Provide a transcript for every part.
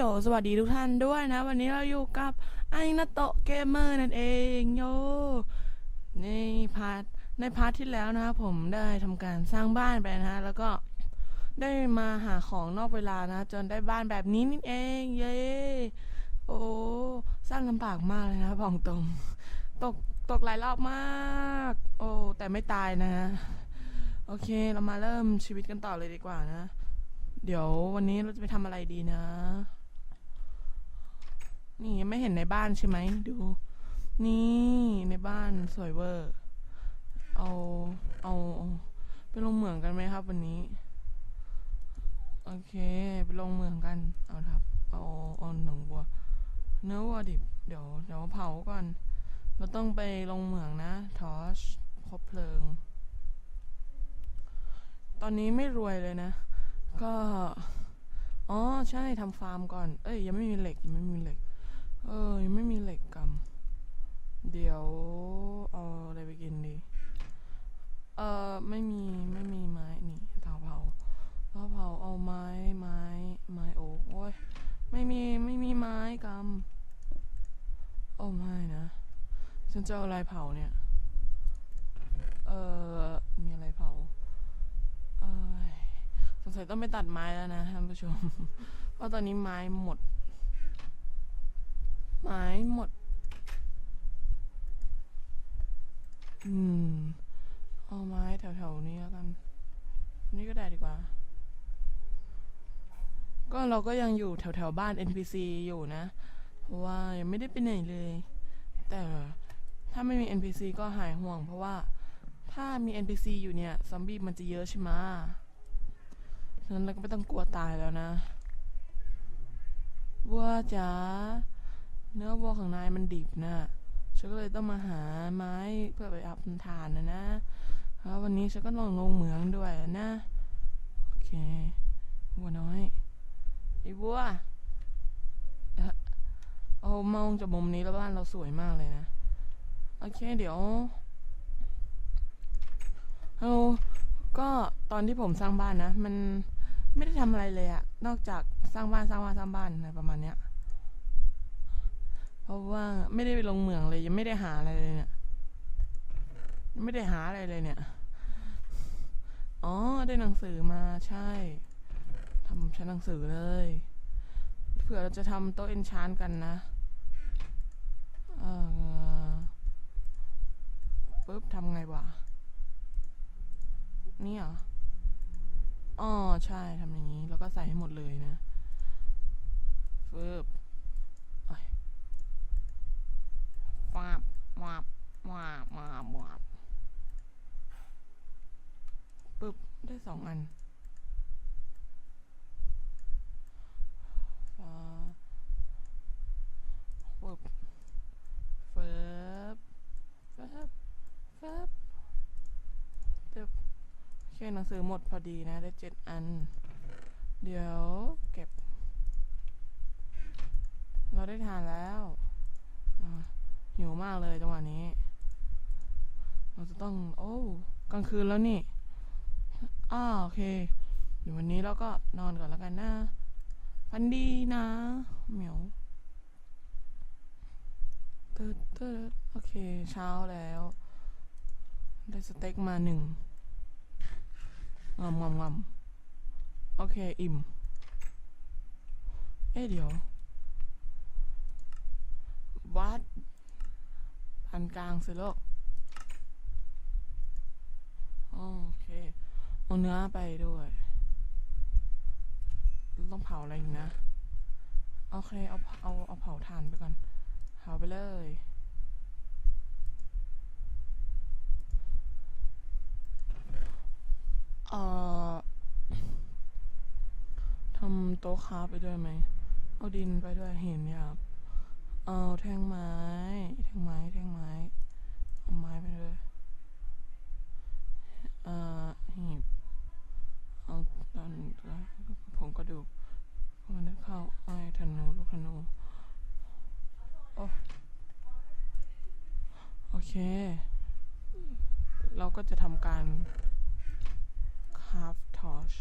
โอสวัสดีทุกท่านด้วยนะ วันนี้เราอยู่กับไอนาโตะเกมเมอร์นั่นเองโยในพาร์ทในพาร์ทที่แล้วนะครับผมได้ทำการสร้างบ้านไปนะฮะแล้วก็ได้มาหาของนอกเวลานะ จนได้บ้านแบบนี้นี่เองเย้โอ้สร้างลำบากมากเลยนะบอกตรงตกตกหลายรอบมาก โอ้แต่ไม่ตายนะฮะโอเคเรามาเริ่มชีวิตกันต่อเลยดีกว่านะ เดี๋ยววันนี้เราจะไปทำอะไรดีนะ นี่ยังไม่เห็นในบ้านใช่ไหมดู นี่ในบ้านสวยเวอร์เอาเอา เอาไปลงเหมืองกันไหมครับ วันนี้ โอเคไปลงเหมืองกัน เอาครับ เอาเอาหนังวัว เนื้อวัวดิบเดี๋ยวเดี๋ยวเผาก่อน เราต้องไปลงเหมืองนะ ทอชคบเพลิง ตอนนี้ไม่รวยเลยนะ ก็ อ๋อ ใช่ทำฟาร์มก่อน เอ้ย ยังไม่มีเหล็ก ยังไม่มีเหล็ก เออยังไม่มีเหล็กกำเดี๋ยวเอาอะไรไปกินดี เออไม่มีไม่มีไม้นี่เตาเผาเตาเผาเอาไม้ไม้ไม้โอ๊กโอ้ยไม่มีไม่มีไม้กำโอ้ไม่นะฉันจะเอาอะไรเผาเนี่ย เออมีอะไรเผาเอ้ยสงสัยต้องไปตัดไม้แล้วนะท่านผู้ชม เพราะตอนนี้ไม้หมด ไม้หมด อืม เอาไม้แถวๆนี้แล้วกัน นี่ก็ได้ดีกว่า ก็เราก็ยังอยู่แถวๆบ้าน NPC อยู่นะ เพราะว่ายังไม่ได้ไปไหนเลย แต่ถ้าไม่มี NPC ก็หายห่วง เพราะว่าถ้ามี NPC อยู่เนี่ยซอมบี้มันจะเยอะใช่ไหมฉะนั้นเราก็ไม่ต้องกลัวตายแล้วนะวัวจ๋า เนื้อวัวของนายมันดิบนะฉันก็เลยต้องมาหาไม้เพื่อไปอัพทานนะนะแล้ววันนี้ฉันก็ลองลงเหมืองด้วยนะ โอเค วัวน้อยไอ้วัวเอ่อโอ้มองจากมุมนี้แล้วบ้านเราสวยมากเลยนะ โอเคเดี๋ยวเอาก็ตอนที่ผมสร้างบ้านนะ มันไม่ได้ทำอะไรเลยอะนอกจากสร้างบ้านสร้างบ้านสร้างบ้านอะไรประมาณเนี้ย ราะว่าไม่ได้ไปลงเหมืองเลย ยังไม่ได้หาอะไรเลยเนี่ยไม่ได้หาอะไรเลยเนี่ย อ๋อได้หนังสือมาใช่ทำชั้นหนังสือเลยเผื่อเราจะทำโต๊ะเอนชานกันนะเออปุ๊บทำไงวะนี่เหรออ๋อใช่ทำอย่างนี้ แล้วก็ใส่ให้หมดเลยนะฟึบโอ้ย ฟาบวาบวาบวาบวาบปึ๊บได้สองอันฟาปึ๊บเฟิบเฟิบเฟิบตึบโอเคหนังสือหมดพอดีนะ ได้เจ็ดอัน เดี๋ยวเก็บ เราได้ทานแล้ว หิวมากเลยจังหวะนี้ เราจะต้อง โอ้กลางคืนแล้วนี่อ้าโอเคเดี๋ยววันนี้เราก็นอนก่อนแล้วกันนะฟันดีนะเหมียวเตืดตืดโอเค เช้าแล้ว ได้สเต็กมาหนึ่งงำงำงำโอเค อิ่ม เอ๊ะเดี๋ยววัด พันกลางสิโลกโอเค เอาเนื้อไปด้วย ต้องเผาอะไรอีกนะ โอเค เอาเอาเอาเผาถ่านไปก่อน เผาไปเลยเอ่อทำโต๊ะค้าไปด้วยไหม เอาดินไปด้วยเห็นเนี่ยครับ เอาแท่งไม้ แท่งไม้ แท่งไม้ เอาไม้ไปด้วยเอ่อหีบเอาตอนผมกระดูกพวกมันได้เข้าไอ้ธนูลูกธนูโอ้โอเค เราก็จะทำการคาฟทอช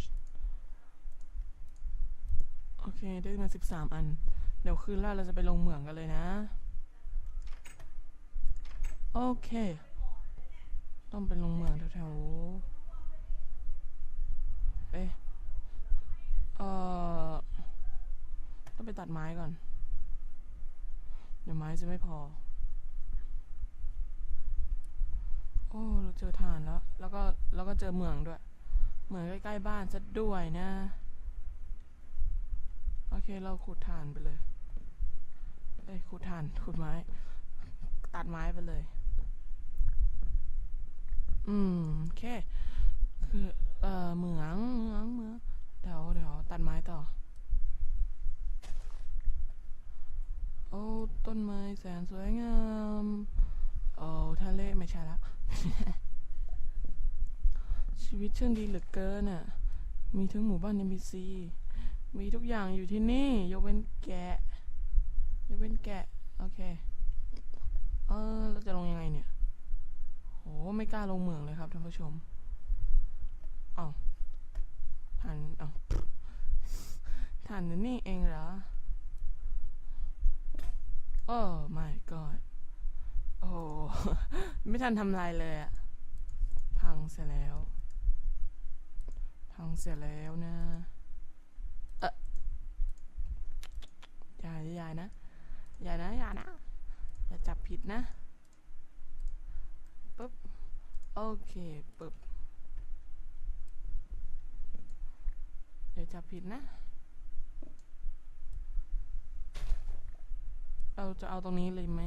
โอเค ได้มาสิบสามอัน เดี๋ยวคืนแรกเราจะไปลงเหมืองกันเลยนะ โอเค ต้องไปลงเหมืองแถวๆเอ๊ะเอ่อต้องไปตัดไม้ก่อน เดี๋ยวไม้จะไม่พอ โอ้เราเจอฐานแล้ว แล้วก็แล้วก็เจอเหมืองด้วย เหมืองใกล้ๆบ้านซะด้วยนะ โอเค เราขุดถ่านไปเลย อ้ยขุดถ่านขุดไม้ ตัดไม้ไปเลย อืมโอเค คือ เอ่อเหมืองเหมืองเหมืองเดี๋ยวเดี๋ยวตัดไม้ต่อ โอ้ต้นไม้แสนสวยงามโอ้ทะเลไม่ใช่ละ ชีวิตช่างดีเหลือเกินอะ มีทั้งหมู่บ้าน NPC มีทุกอย่างอยู่ที่นี่ ยกเว้นแกะ ยกเว้นแกะ โอเค เออเราจะลงยังไงเนี่ย โห ไม่กล้าลงเหมืองเลยครับท่านผู้ชมอ้าทันอ้าทันนี่เองเหรอโอ้ my god โอ้ ไม่ทันทำลายเลยอะพังเสียแล้ว พังเสียแล้วนะ เอออย่าอย่านะ อย่านะอย่านะ อย่าจับผิดนะปึ๊บโอเคปึ๊บอย่าจับผิดนะ เราจะเอาตรงนี้เลยไหม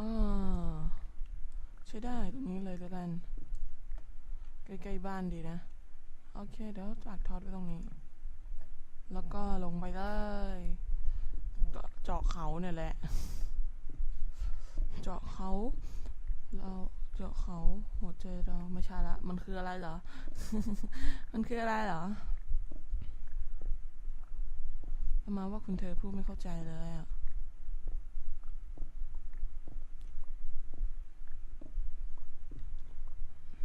อใช้ได้ตรงนี้เลยแล้วกันใกล้ๆบ้านดีนะ โอเค เดี๋ยวจากทอดไว้ตรงนี้ แล้วก็ลงไปเลยก็เจาะเขาเนี่ยแหละ เจาะเขา เราเจาะเขาหัวใจเราไม่ใช่ละ มันคืออะไรเหรอ มันคืออะไรเหรอประมาณว่าคุณเธอพูดไม่เข้าใจเลยอะ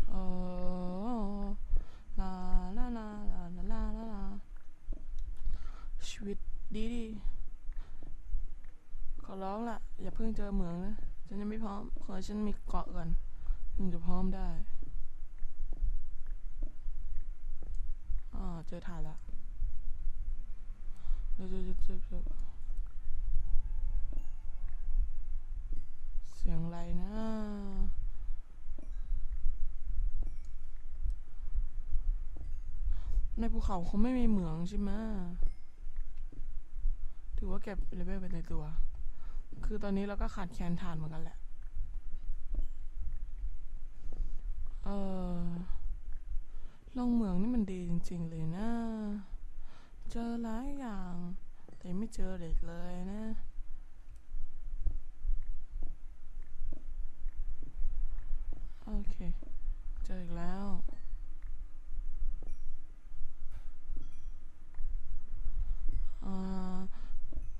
โอ้ลาลาลาลาลาลาลาลาชี วิตดีดี ขอร้องละอย่าเพิ่งเจอเหมืองนะ ฉันยังไม่พร้อม ขอฉันมีเกาะก่อนถึงจะพร้อมได้อ่าเจอถ่านละเจอเจอเจอเจอเจอเสียงอะไรนะในภูเขาเขาไม่มีเหมืองใช่ไหม ถือว่าเก็บเลเวลไปในตัว คือตอนนี้เราก็ขาดแคลนฐานเหมือนกันแหละ เออลงเหมืองนี่มันดีจริง ๆ เลยนะ เจอหลายอย่าง แต่ไม่เจอเหล็กเลยนะ โอเค เจออีกแล้ว อ่า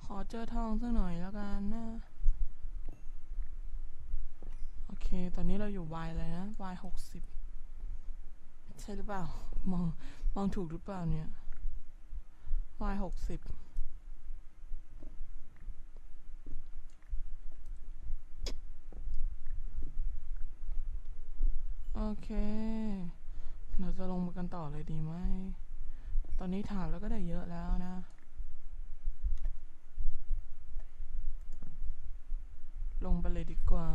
ขอ เจอทองสักหน่อยแล้วกันนะโอเค ตอนนี้เราอยู่ Y เลยนะ Y หกสิบใช่หรือเปล่า มองมองถูกหรือเปล่าเนี่ย Y หกสิบโอเค เราจะลงมากันต่อเลยดีไหม ตอนนี้ถามแล้วก็ได้เยอะแล้วนะ ลงไปเลยดีกว่า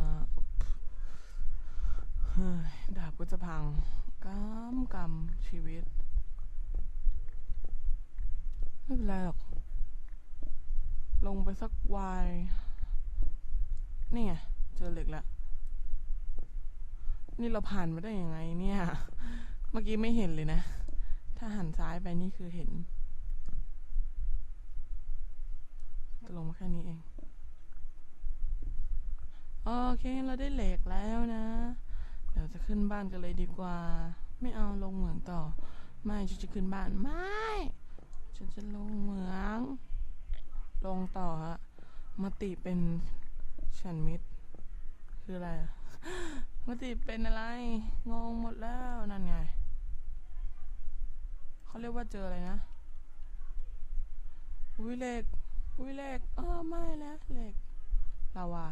ดาบก็จะพังกำกำชีวิต ไม่เป็นไรหรอก ลงไปสักวาย นี่ไง เจอเหล็กแล้ว นี่เราผ่านมาได้ยังไงเนี่ย เมื่อกี้ไม่เห็นเลยนะ ถ้าหันซ้ายไปนี่คือเห็นจะลงมาแค่นี้เอง โอเค เราได้เหล็กแล้วนะ เดี๋ยวจะขึ้นบ้านกันเลยดีกว่า ไม่เอาลงเหมืองต่อ ไม่ฉันจะขึ้นบ้าน ไม่ ฉันจะลงเหมือง ลงต่อฮะมาติเป็นฉันมิตรคืออะไรมาติเป็นอะไร งงหมดแล้วนั่นไง เขาเรียกว่าเจออะไรนะ อุ้ยเหล็ก อุ้ยเหล็กเออไม่นะเหล็กลาวา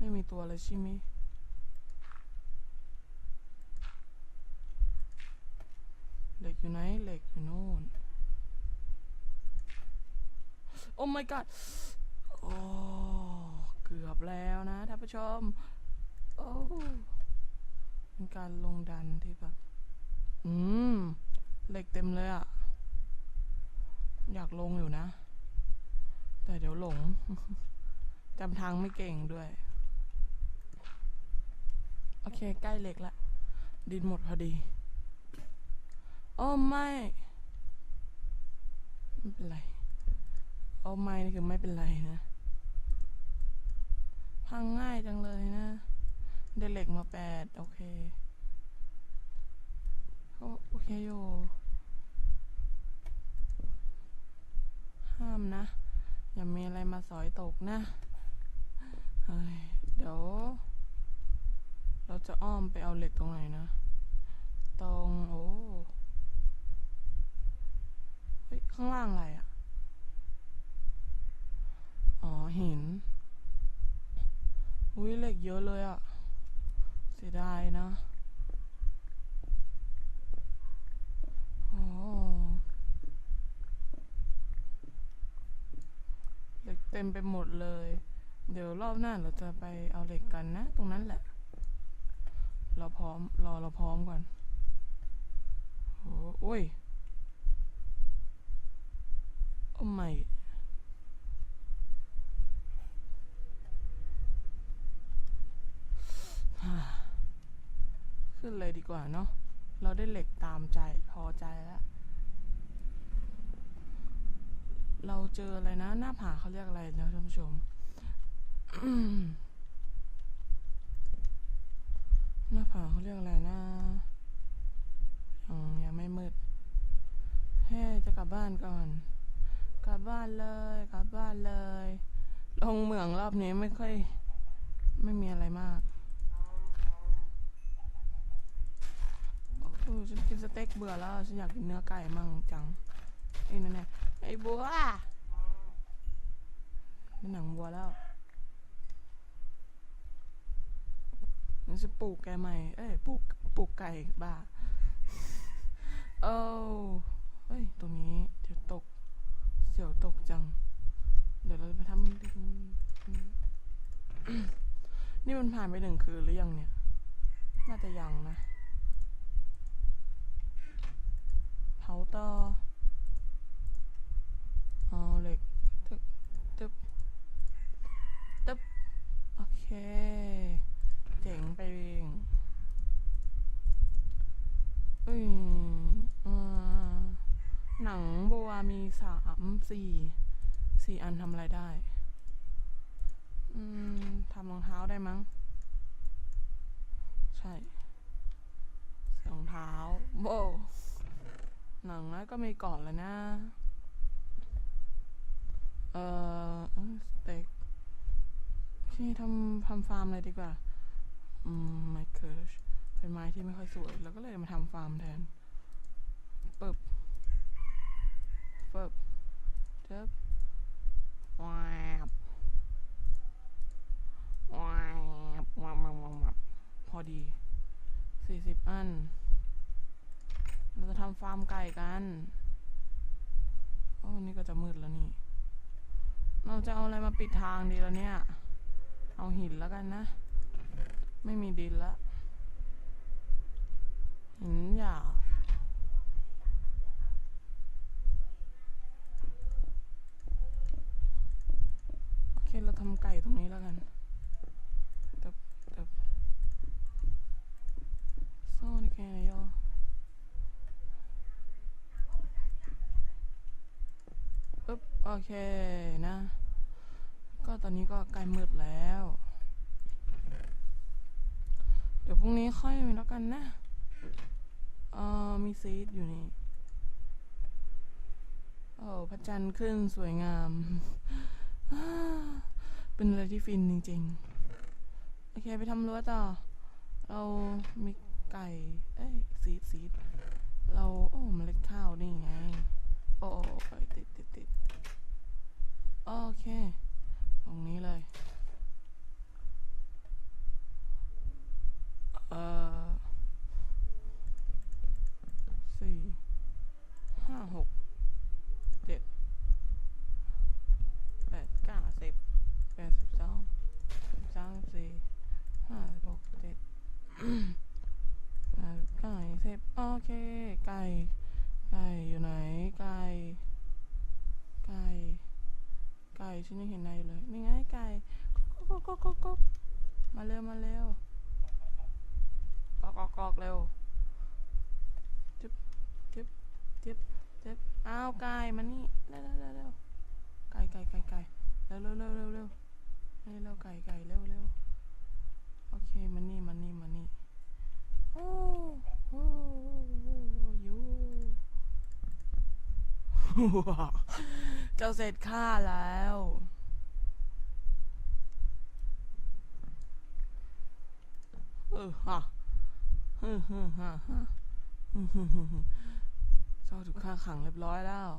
ไม่มีตัวเลยใช่ไหมเหล็กอยู่ไหนเหล็กอยู่โน่นโอ้ my god โอ้เกือบแล้วนะท่านผู้ชม โอ้เป็นการลงดันที่แบบ อืม เหล็กเต็มเลยอะอยากลงอยู่นะ แต่เดี๋ยวหลงจำทางไม่เก่งด้วย โอเค ใกล้เหล็กละดินหมดพอดี โอ้ไม่ ไม่เป็นไร โอ้ไม่นี่คือไม่เป็นไรนะ พังง่ายจังเลยนะ ได้เหล็กมาแปดโอเคก็โอเคอยู่ห้ามนะ อย่ามีอะไรมาสอยตกนะ เฮ้ย เดี๋ยว เราจะอ้อมไปเอาเหล็กตรงไหนนะ ตรง โอ้เฮ้ย ข้างล่างอะไรอะอ๋อหิน อุ้ยเหล็กเยอะเลยอะเสียดายนะโอ้เหล็กเต็มไปหมดเลย เดี๋ยวรอบหน้าเราจะไปเอาเหล็กกันนะ ตรงนั้นแหละ เราพร้อม รอเราพร้อมก่อน โอ้โอ้ยโอ้ไม่ขึ้นเลยดีกว่าเนาะ เราได้เหล็กตามใจพอใจแล้ว เราเจออะไรนะ หน้าผาเขาเรียกอะไรนะท่านผู้ชม หน้าผาเขาเรียกอะไรนะยังยังไม่มืดเฮ้จะกลับบ้านก่อน กลับบ้านเลยกลับบ้านเลย ลงเมืองรอบนี้ไม่ค่อย ไม่มีอะไรมากโอ้ฉันกินสเต็กเบื่อแล้วฉันอยากกินเนื้อไก่มั่งจังไอ้นั่นไงไอ้บัวเป็นหนังบัวแล้ว จะปลูกไก่ใหม่ เอ้ยปลูกปลูกไก่บ้าโอ้เฮ้ยตรงนี้เดี๋ยวตก เสียวตกจัง เดี๋ยวเราจะไปทำนี่มันผ่านไปหนึ่งคืนหรือยังเนี่ย น่าจะยังนะเผาต่อเอาเหล็กตึบตึบตึบโอเค เจ๋งไปเองอืมอ่าหนังบัวมีสามสี่สี่อันทำอะไรได้ อืมทำรองเท้าได้มั้ง ใช่รองเท้าโบหนังแล้วก็มีก่อนแล้วนะ เอ่อเอ้ยสเต็กโอเคทำทำฟาร์มเลยดีกว่า อืมไมเคิร์ชเป็นไม้ที่ไม่ค่อยสวย แล้วก็เลยมาทำฟาร์มแทนปึบปึบเจ็บวาบวาบวาบวาบวาบวาบพอดีสี่สิบอัน เราจะทำฟาร์มไก่กันโอ้นี่ก็จะมืดแล้วนี่ เราจะเอาอะไรมาปิดทางดีแล้วเนี่ย เอาหินแล้วกันนะ ไม่มีดินละหินหยาบโอเค เราทำไก่ตรงนี้แล้วกันเติบเติบโซ่นี่แค่ไหนยอปึ๊บโอเคนะ ก็ตอนนี้ก็ใกล้มืดแล้ว ดี๋ยวพรุ่งนี้ค่อยมีแล้วกันนะเออมีซีดอยู่นี่โอ้พระจันทร์ขึ้นสวยงาม เป็นอะไรที่ฟินจริงๆ โอเคไปทำรั้วต่อ เรามีไก่ เอ้ยซีดซีดเรา โอ้เมล็ดข้าวนี่ไง โอ้โอ้โอ้ยติดติดติดโอเค ตรงนี้เลย เอ่อสี่ห้าหกเจ็ดแปดเก้าสิบแปดสิบสองสิบสามสิบสี่ห้าหกเจ็ดแปดเก้าสิบโอเค ไก่ ไก่อยู่ไหน ไก่ ไก่ ไก่ฉันยังเห็นนายอยู่เลย นี่ไงไก่ก๊อกก๊อกก๊อกก๊อกมาเร็ว มาเร็ว อกกอกกอกเร็วจึบจึบจึบจึบอ้าวไก่มานี่เร็วเร็วเร็วไก่ไก่ไก่ไก่เร็วเร็วเร็วเร็วเร็วเร็วไก่ไก่เร็วเร็วโอเคมานี่มานี่มานี่โอ้โหยูเจ้าเสร็จข้าแล้วเออฮะ ฮึฮึฮ่าฮ่าฮึ่มฮึ่มฮึ่มฮึ่มเจ้าถูกฆ่าขังเรียบร้อยแล้ว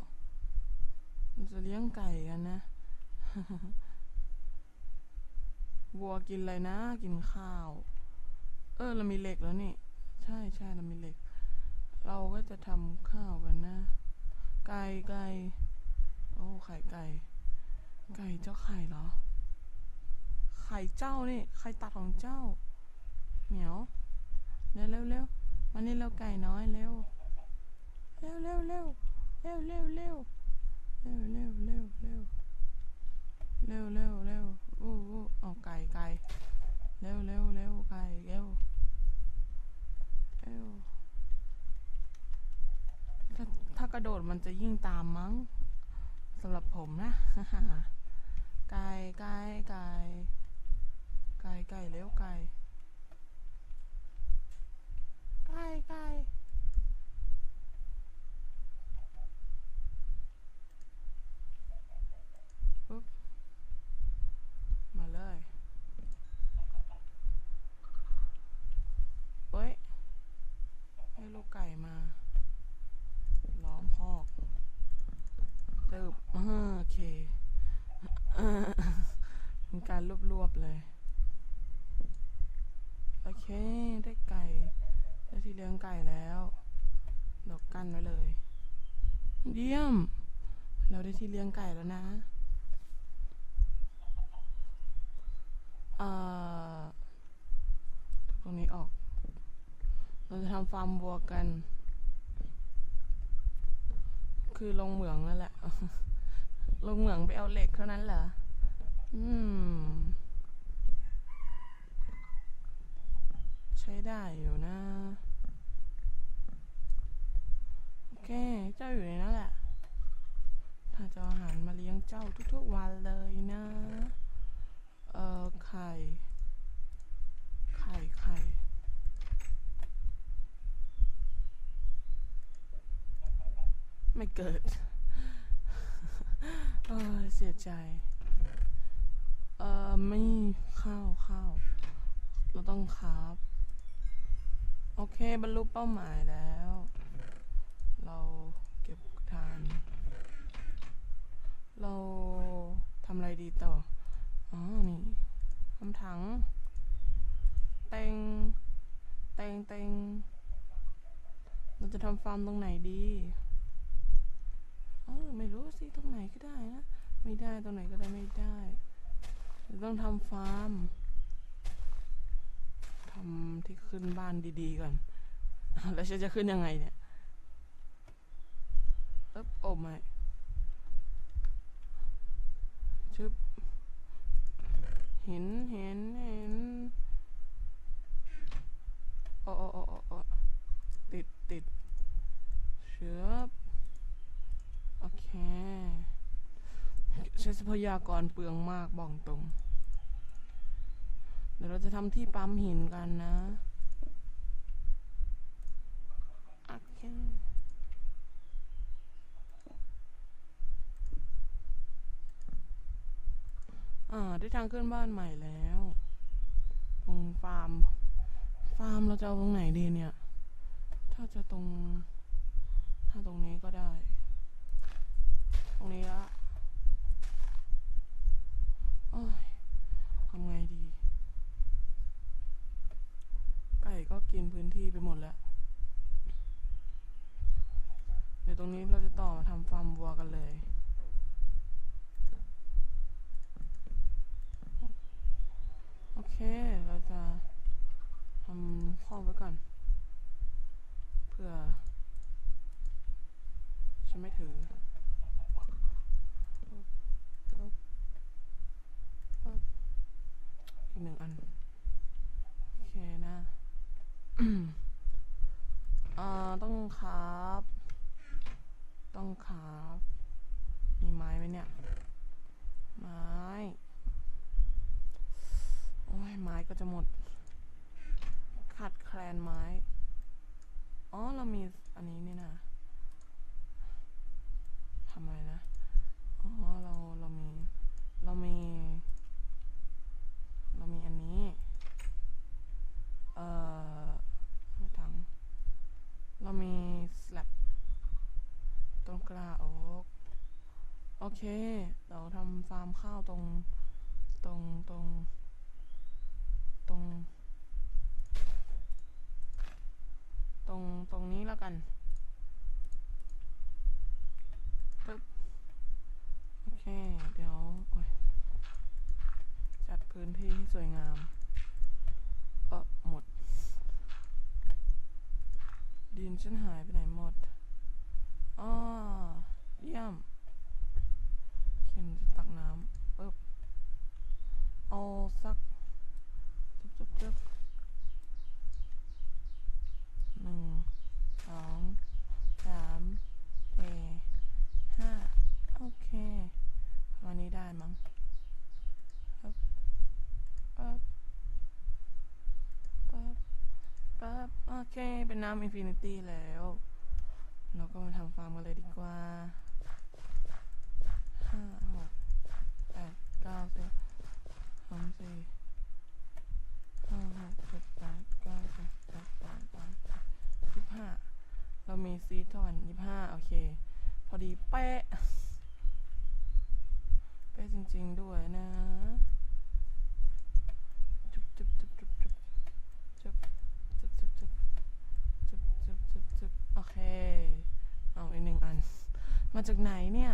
จะเลี้ยงไก่กันนะ วัวกินอะไรนะ กินข้าว เออ เรามีเหล็กแล้วนี่ ใช่ใช่เรามีเหล็ก เราก็จะทำข้าวกันนะ ไก่ไก่โอ้ไข่ไก่ ไก่เจ้าไข่เหรอ ไข่เจ้านี่ ไข่ตัดของเจ้า เหมียว เร็วเร็วเร็วมานี่เร็วไก่น้อยเร็วเร็วเร็วเร็วเร็วเร็วเร็วเร็วเร็วเร็วเร็วเร็วเร็วเร็วโอ้โอ้เอาไก่ไก่เร็วเร็วเร็วไก่เร็วเร็วถ้าถ้ากระโดดมันจะยิ่งตามมั้งสำหรับผมนะไก่ไก่ไก่ไก่ไก่เร็วไก่ ไก่ไก่ปุ๊บมาเลยเอ้ย ให้ลูกไก่มาล้อมคอกเติบโอเคเป็นการรวบๆเลย โอเค ไก่แล้วเรากั้นไว้เลย เยี่ยม เราได้ที่เลี้ยงไก่แล้วนะเอ่อตรงนี้ออก เราจะทำฟาร์มวัวกัน คือลงเหมืองนั่นแหละ ลงเหมืองไปเอาเหล็กเท่านั้นเหรอ อืม ใช้ได้อยู่นะ โอ เคเจ้าอยู่ในนั้นแหละถ้าจะอาหารมาเลี้ยงเจ้าทุกๆวันเลยนะ เอ่อ ไข่ ไข่ ไข่ไม่เกิด เออเสียใจ เอ่อไม่ข้าวข้าว เราต้องคราบโอเค บรรลุเป้าหมายแล้ว เราเก็บทาน เราทำอะไรดีต่อ อ๋อ นี่ทำถัง เต็ง เต็งเต็งเราจะทำฟาร์มตรงไหนดีเออไม่รู้สิ ตรงไหนก็ได้นะ ไม่ได้ ตรงไหนก็ได้ไม่ได้ ต้องทำฟาร์มทำที่ขึ้นบ้านดีๆก่อน แล้วฉันจะขึ้นยังไงเนี่ย เอ๊บโอ้ไม่ชึบเห็นเห็นเห็นโอ้โอ้โอ้โอ้โอ้ติดติดเชือบโอเค ใช้ทรัพยากรเปลืองมากบอกตรง เดี๋ยวเราจะทำที่ปั๊มหินกันนะโอเค อ่าได้ทางขึ้นบ้านใหม่แล้วโหมฟาร์มเราจะเอาตรงไหนดีเนี่ย ถ้าจะตรง ถ้าตรงนี้ก็ได้ ตรงนี้ละโอ้ยทำไงดี ไก่ก็กินพื้นที่ไปหมดแล้ว เดี๋ยวตรงนี้เราจะต่อมาทำฟาร์มวัวกันเลย Oh, we're gone. ขาดแคลนไม้ อ๋อ เรามีอันนี้นี่นะทำอะไรนะ อ๋อ เรา เรามี เรามี เรามีอันนี้ เอ่อไม่ถังเรามีสลับต้นกลาโอ๊กโอเคเราทำฟาร์มข้าวตรง ตรง ตรง ตรง ต รงตรงนี้แล้วกันปึ๊บโอเค เดี๋ยวยจัดพื้นที่ให้สวยงามเออหมด ดินฉันหายไปไหนหมดอ๋อเยี่ยมเขียนจะตักน้ำปึ๊บเอาสักจุ๊บจุ๊บจุ๊บหนึ่ง สอง สามสี่ห้า โอเคประมาณนี้ได้มั้งปึ๊บปึ๊บปึ๊บปึ๊บ โอเค เป็นน้ำอินฟินิตี้แล้ว เราก็มาทำฟาร์มกันเลยดีกว่าห้าหกแปดเก้าสิบสามสี่ห้าหกเจ็ดแปดเก้าสิบสิบเอ็ดสามยี่สิบห้าเรามีซีทอนยี่ห้าโอเค พอดีเป๊ะ เป๊ะจริง ๆ ด้วยนะ มนมาจากไหนเนี่ย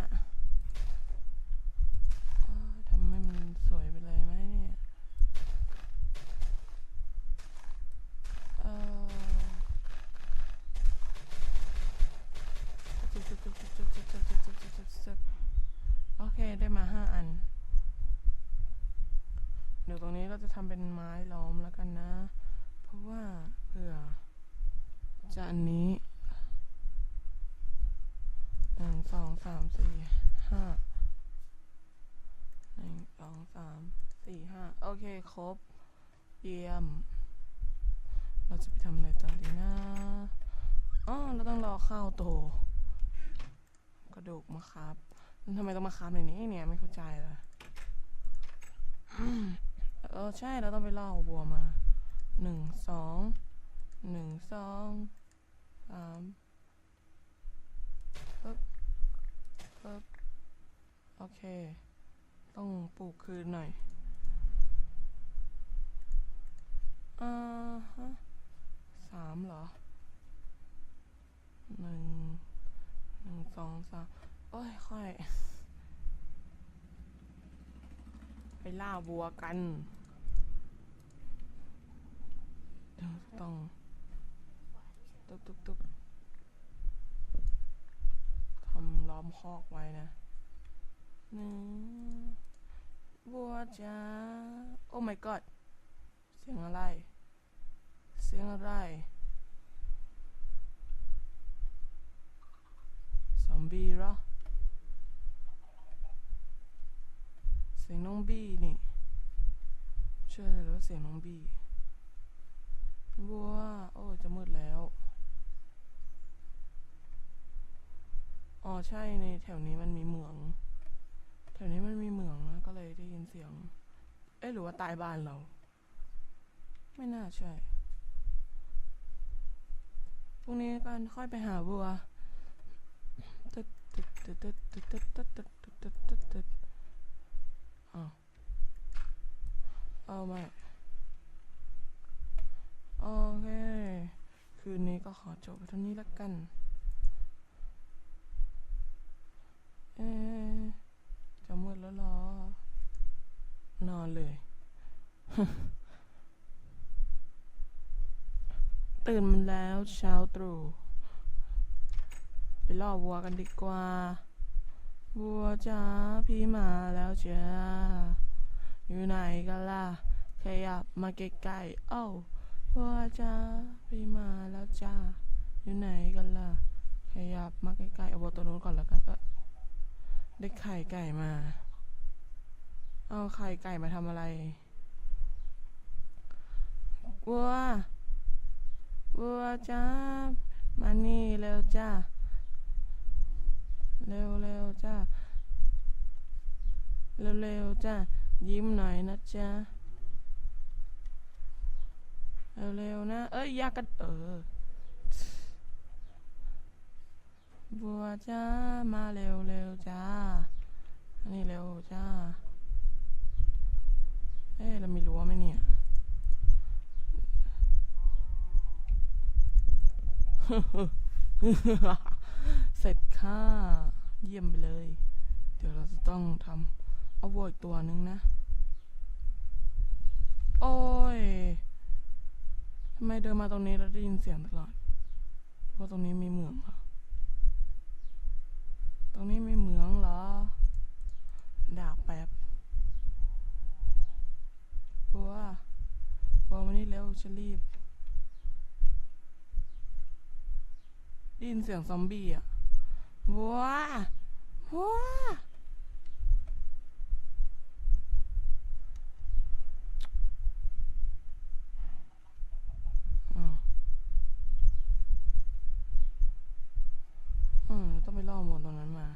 ครบ เยี่ยม เราจะไปทำอะไรต่อดีนะอ๋อเราต้องรอข้าวโต กระดูกมาครับทำไมต้องมาครับในนี้เนี่ยไม่เข้าใจเลยเออใช่เราต้องไปล่อบัวมาหนึ่งสองหนึ่งสองสามปึ๊บปึ๊บโอเค ต้องปลูกคืนหน่อย อ่าฮะสามเหรอหนึ่งหนึ่งสองสามโอ้ยค่อย ไปล่าวัวกัน ต้องตุกตุกตุกทำล้อมคอกไว้นะหนึ่งวัวจ้า โอ้ my god สียงอะไร เสียงอะไร ซอมบี้เหรอ เสียงน้องบี้นี่เชื่อเลยว่าเสียงน้องบี้วัวโอ้ จะมืดแล้ว อ๋อ ใช่ ในแถวนี้มันมีเหมือง แถวนี้มันมีเหมืองนะ ก็เลยได้ยินเสียง เอ๊ะ หรือว่าตายบ้านเรา ไม่น่าใช่พรุ่งนี้กันค่อยไปหาบัวตึ๊ดตึ๊ดตึ๊ดตึ๊ดตึ๊ดตึ๊ดตึ๊ดตึ๊ดตึ๊ดตึ๊ดตึ๊ดอ้าวเอาไม่โอเค คืนนี้ก็ขอจบไปเท่านี้ละกัน เอ๊จะมืดแล้วเหรอ นอนเลย ตื่นมาแล้วเช้าตรู่ไปล่อวัวกันดีกว่า วัวจ้าพี่มาแล้วจ้าอยู่ไหนกันล่ะ ขยับมาใกล้ๆเอ้าวัวจ้าพี่มาแล้วจ้าอยู่ไหนกันล่ะ ขยับมาใกล้ๆเอาวัวตัวนู้นก่อนแล้วกันเออได้ไข่ไก่มา เอาไข่ไก่มาทำอะไรวัว วัวจ้ามานี่เร็วจ้าเร็วเร็วจ้าเร็วเร็วจ้ายิ้มหน่อยนะจ้าเร็วเร็วนะ เอ้ยยากันเออบัวจ้ามาเร็วเร็วจ้าอันนี้เร็วจ้าเอ๊ะเรามีรั้วไหมเนี่ย เสร็จค่าเยี่ยมไปเลย เดี๋ยวเราจะต้องทำเอาวัวอีกตัวนึงนะ โอ้ยทำไมเดินมาตรงนี้แล้วได้ยินเสียงตลอดเพราะตรงนี้มีเหมืองเหรอตรงนี้มีเหมืองเหรอดาบแป๊บบัวบัวมานี่เร็วฉันรีบ ได้ยินเสียงซอมบี้อะวบัวอ้าวอืมต้องไปล่อหมดตรงนั้นมา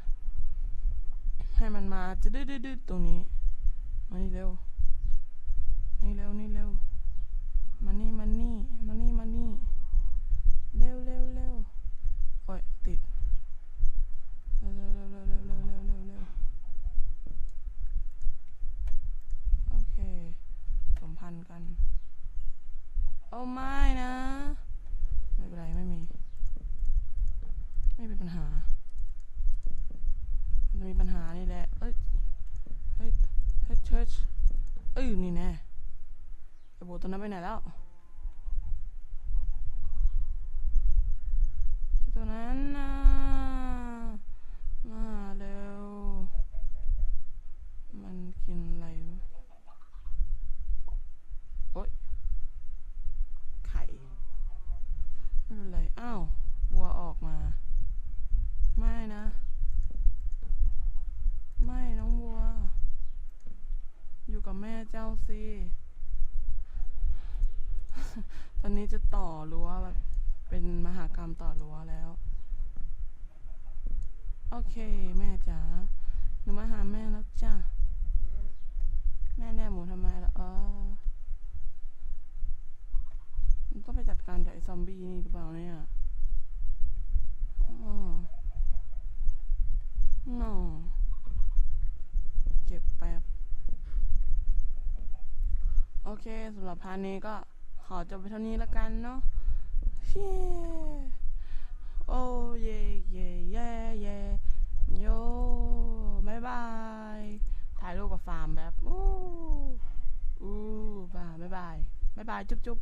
ให้มันมาจะดื้อดื้อๆๆตรงนี้ เจ้าสิ ตอนนี้จะต่อรั้วแบบเป็นมหากรรมต่อรั้วแล้ว โอเค แม่จ๋า หนูมาหาแม่แล้วจ้ะ แม่แน่หมูทำไมล่ะเออหนูต้องไปจัดการกับไอ้ซอมบี้นี่หรือเปล่าเนี่ยอ๋อ no เก็บแป๊บ โอเคสำหรับพาร์ทนี้ก็ขอจบไปเท่านี้ละกันเนาะเย้โอ้เย่เย่เย่เย่โยบายบาย ถ่ายรูปกับฟาร์มแบบ อู้อู้บาบายบายบายบายจุ๊บจุ๊บ